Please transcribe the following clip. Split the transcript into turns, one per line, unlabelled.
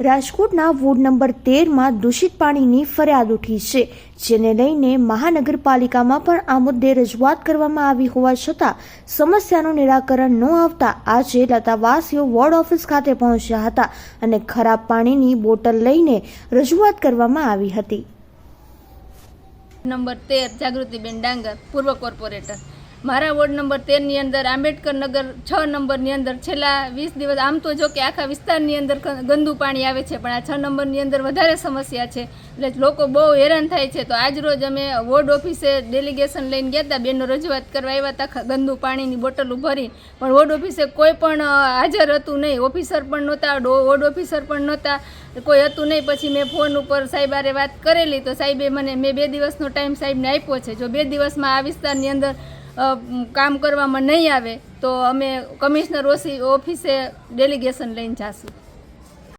રાજકોટના ward number તેરમાં દૂષિત પાણીની ફરિયાદ ઉઠી છે, જેને લઈને મહાનગરપાલિકામાં પણ આ મુદ્દે રજૂઆત કરવામાં આવી હોવા છતાં સમસ્યાનું નિરાકરણ ન આવતા આજે લતાવાસીઓ વોર્ડ ઓફિસ ખાતે પહોંચ્યા હતા અને ખરાબ પાણીની બોટલ લઈને રજૂઆત કરવામાં આવી હતી.
નંબર તેર, જાગૃતિબેન ડાંગર, પૂર્વ કોર્પોરેટર. મારા વોર્ડ નંબર તેરની અંદર, આંબેડકર નગર છ નંબરની અંદર. છેલ્લા વીસ દિવસ આમ તો જો કે આખા વિસ્તારની અંદર ગંદુ પાણી આવે છે, પણ આ છ નંબરની અંદર વધારે સમસ્યા છે. એટલે લોકો બહુ હેરાન થાય છે. તો આજ રોજ અમે વોર્ડ ઓફિસે ડેલિગેશન લઈને ગયા હતા બેનો રજૂઆત કરવા આવ્યા હતા ગંદુ પાણીની બોટલો ભરી પણ વોર્ડ ઓફિસે કોઈ પણ હાજર હતું નહીં. ઓફિસર પણ નહોતા વોર્ડ ઓફિસર પણ નહોતા. કોઈ હતું નહીં. પછી મેં ફોન ઉપર સાહેબ હારે વાત કરેલી. તો સાહેબે મને, મેં બે દિવસનો ટાઈમ સાહેબને આપ્યો છે. જો બે દિવસમાં આ વિસ્તારની અંદર કામ કરવામાં નહીં આવે તો અમે કમિશનર ઓસી ઓફિસે ડેલિગેશન લઈને જાશું.